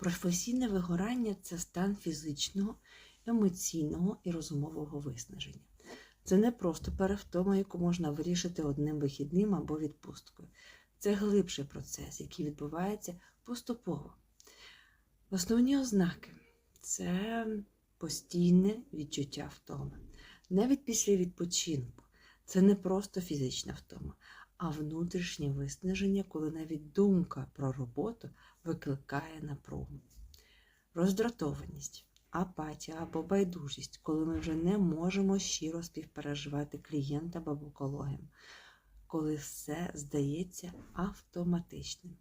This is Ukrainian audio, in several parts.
Професійне вигорання це стан фізичного, емоційного і розумового виснаження. Це не просто перевтома, яку можна вирішити одним вихідним або відпусткою. Це глибший процес, який відбувається поступово. Основні ознаки це постійне відчуття втоми. Навіть після відпочинку це не просто фізична втома, а внутрішнє виснаження, коли навіть думка про роботу викликає напругу. Роздратованість, апатія або байдужість, коли ми вже не можемо щиро співпереживати клієнтам або колегам, коли все здається автоматичним.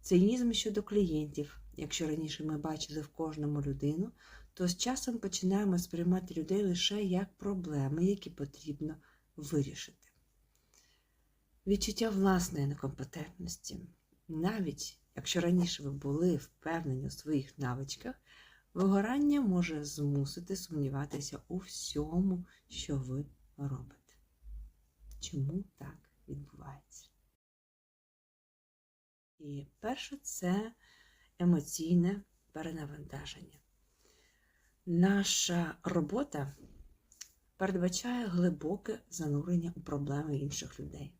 Цинізм щодо клієнтів. Якщо раніше ми бачили в кожному людину, то з часом починаємо сприймати людей лише як проблеми, які потрібно вирішити. Відчуття власної некомпетентності. Навіть якщо раніше ви були впевнені у своїх навичках, вигорання може змусити сумніватися у всьому, що ви робите. Чому так відбувається? І перше це емоційне перенавантаження. Наша робота передбачає глибоке занурення у проблеми інших людей.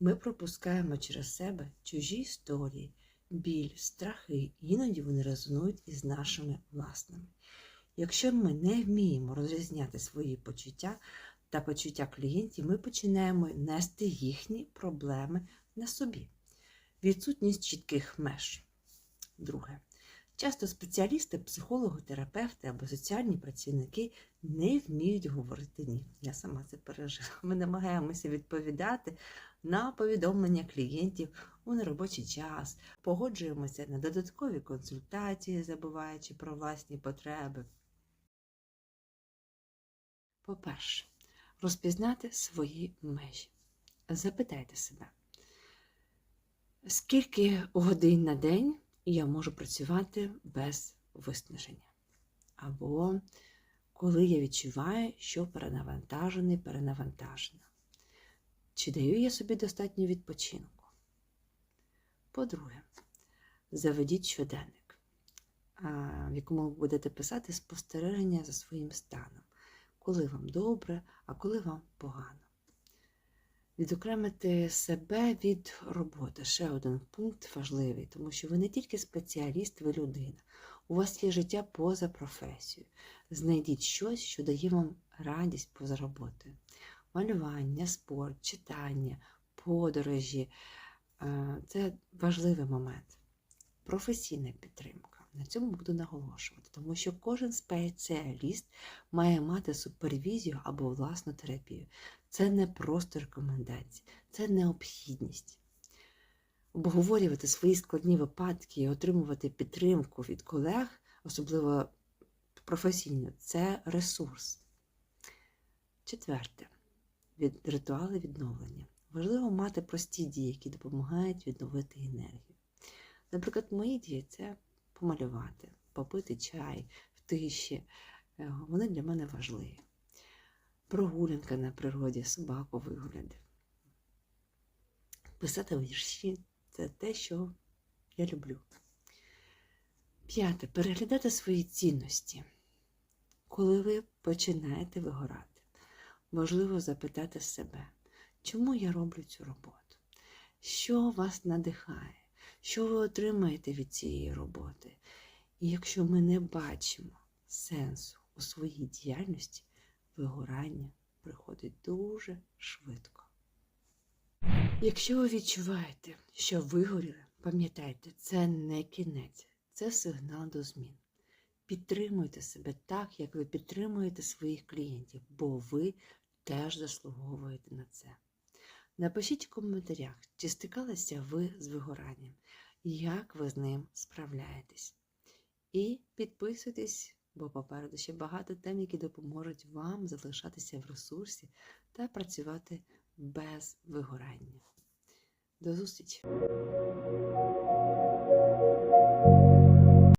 Ми пропускаємо через себе чужі історії, біль, страхи, іноді вони резонують із нашими власними. Якщо ми не вміємо розрізняти свої почуття та почуття клієнтів, ми починаємо нести їхні проблеми на собі. Відсутність чітких меж. Друге. Часто спеціалісти, психологи, терапевти або соціальні працівники не вміють говорити ні. Я сама це пережила. Ми намагаємося відповідати на повідомлення клієнтів у неробочий час, погоджуємося на додаткові консультації, забуваючи про власні потреби. По-перше, розпізнати свої межі. Запитайте себе, скільки годин на день я можу працювати без виснаження? Або коли я відчуваю, що перенавантажений, перенавантажена. Чи даю я собі достатньо відпочинку? По-друге, заведіть щоденник, в якому ви будете писати спостереження за своїм станом, коли вам добре, а коли вам погано. Відокремити себе від роботи ще один пункт важливий, тому що ви не тільки спеціаліст, ви людина. У вас є життя поза професією. Знайдіть щось, що дає вам радість поза роботою. Малювання, спорт, читання, подорожі це важливий момент. Професійна підтримка. На цьому буду наголошувати, тому що кожен спеціаліст має мати супервізію або власну терапію. Це не просто рекомендації, це необхідність. Обговорювати свої складні випадки і отримувати підтримку від колег, особливо професійно, це ресурс. Четверте від ритуали відновлення. Важливо мати прості дії, які допомагають відновити енергію. Наприклад, мої дії це помалювати, попити чай в тиші. Е, вони для мене важливі. Прогулянка на природі, собаку вигуляти. Писати вірші це те, що я люблю. П'яте. Переглядати свої цінності. Коли ви починаєте вигорати, важливо запитати себе, чому я роблю цю роботу? Що вас надихає? Що ви отримаєте від цієї роботи? І якщо ми не бачимо сенсу у своїй діяльності, вигорання приходить дуже швидко. Якщо ви відчуваєте, що вигоріли, пам'ятайте, це не кінець, це сигнал до змін. Підтримуйте себе так, як ви підтримуєте своїх клієнтів, бо ви теж заслуговуєте на це. Напишіть у коментарях, чи стикалися ви з вигоранням, як ви з ним справляєтесь. І підписуйтесь, бо попереду ще багато тем, які допоможуть вам залишатися в ресурсі та працювати без вигорання. До зустрічі!